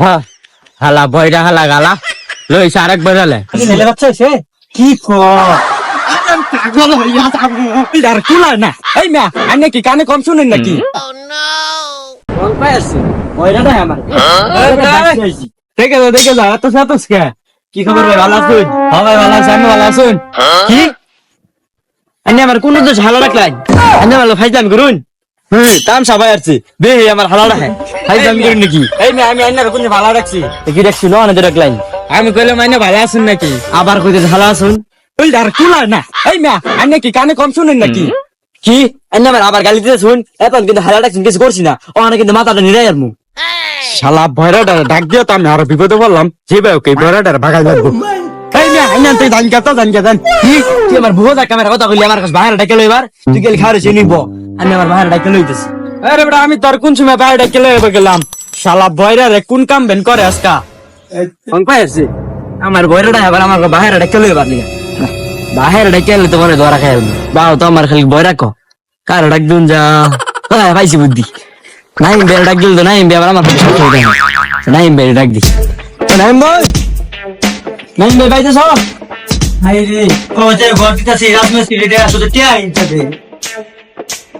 হ্যাঁ হালা বইটা হালা গালা। লইছে আরেকবার হালে ছেলে বাচ্চা হয়েছে কি পাগল হইয়া যাব আর কুলা না? এই মিয়া আইনে কি কানে কম শুনেন নাকি? ফোন পাই আসছে ওইটা আমার। দেখে যাও দেখে যাও এত সাতস কে? কি খবর ভাই ভালো আছুন? হ্যাঁ ভাই ভালো আছি আমি ভালো আছুন? কি? আমার কোন তো ঝালা রাখলাই আইনে ভালো ফাইজান করুন। হুম তাম সবাই আসছে বে আমার হালা রাখে। ফাইজান করুন নাকি? এই মিয়া আমি আইনার কোন ভালো রাখছি। কি রাখছি না না রাখলাই আমি কইলাম আইনে ভালো আছুন নাকি? আবার কইতে ভালো আছুন? ওই আর কুলা না। এই মিয়া আইনে কি কানে কম শুনেন নাকি? কি? আইনে আমার আবার গালি দিতে শুন। এখন কিন্তু হালা রাখছেন কিছু করছি না। ও কিন্তু মাথাটা নিরাই আর মুখ শালা ভয়রাটা ডাক দিও তো আমি আরও বিপদে বললাম যে ভাই ওকে ভয়রাটার ভাগাই লাগবো আইনা তুই জান কাতো জান কাতান কি আমার বুহো ক্যামেরা কথা কইলি? আমার কাছে বাইরে ডাকে লইবার তুই গেলি খাওয়ারে চিনি ব আমি আমার বাইরে ডাকে লইতেছি। আরে বেটা আমি তোর কোন সময় বাইরে ডাকে লইবা গেলাম? শালা ভয়রা রে কোন কাম বেন করে আজকা? ফোন পাইছি আমার ভয়রাটা এবার আমার বাইরে ডাকে লইবার নিগা বাইরে ডাকে লই তোমার ধরা খাই বাও তো আমার খালি ভয় রাখো। কার ডাক দুন যা। হ্যাঁ পাইছি বুদ্ধি। নাইম বের ডাক দিল তো নাইম বে আবার আমার নাইম বের ডাক দি নাইম বল নাইম বে বাইতে সব হাই রে কবে ঘর দিতেছি রাজমিস্ত্রি রে আসলে টিয়া ইনতে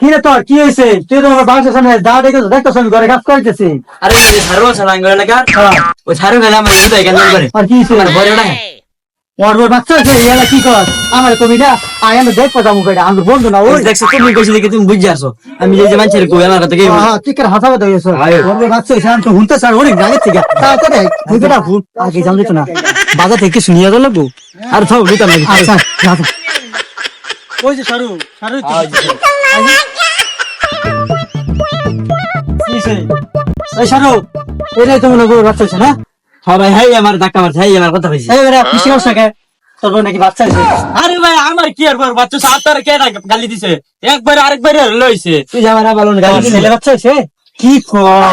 কি রে তোর কি হয়েছে? তুই তো আমার বাসার সামনে দা দেখেছ দেখতেছ আমি ঘরে কাজ করতেছি আরে ওই সারো সালাং করে লাগা হ্যাঁ। ওই সারো গেলে আমার বুঝাই কেন করে আর কি হয়েছে? ভয় না ওর ওর বাচ্চা আছে ইয়ালা কি কর? আমার কবি না আয় আমি দেখব যাব বেটা আমার বন্ধু না ওই। দেখছ তুমি কইছি দেখে তুমি বুঝ আমি এই যে মানুষের কই আমার হ্যাঁ কেন হাসাবে তো এসো ওর বাচ্চা আছে আমি তো হুনতে স্যার অনেক জাগে থেকে। বেটা হুন। আগে জানলি তো না। বাজার থেকে শুনিয়া লাগবো? আর থাও নিতাম না। আচ্ছা। ওই যে সারু সারু এই সারু এটাই তো মনে করো বাচ্চা না? হ্যাঁ ভাই হাই আমার ধাক্কা মারছে হাই আমার কথা কিসে কে তোর বউ নাকি বাচ্চা আছে আরে ভাই আমার কি আর বাচ্চা সাত তার কে গালি দিছে? একবার আরেকবার লইছে। তুই যাবার বলুন গালি ছেলে বাচ্চা আছে কি কর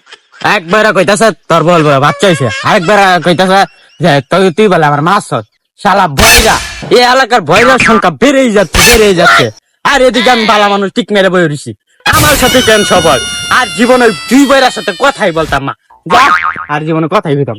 একবার কইতাছে, তোর বল বাচ্চা হয়েছে আরেকবার কইতাছে যে, তুই তুই বলে আমার মাছ। শালা বইরা এই এলাকার বইরার সংখ্যা বেড়েই যাচ্ছে বেড়েই যাচ্ছে। আর এদিকে আমি বালা মানুষ ঠিক মেরে বই রইছি আমার সাথে কেন সবাই? আর জীবনে দুই বইরার সাথে কথাই বলতাম মা আর জীবনে কথাই বলতাম।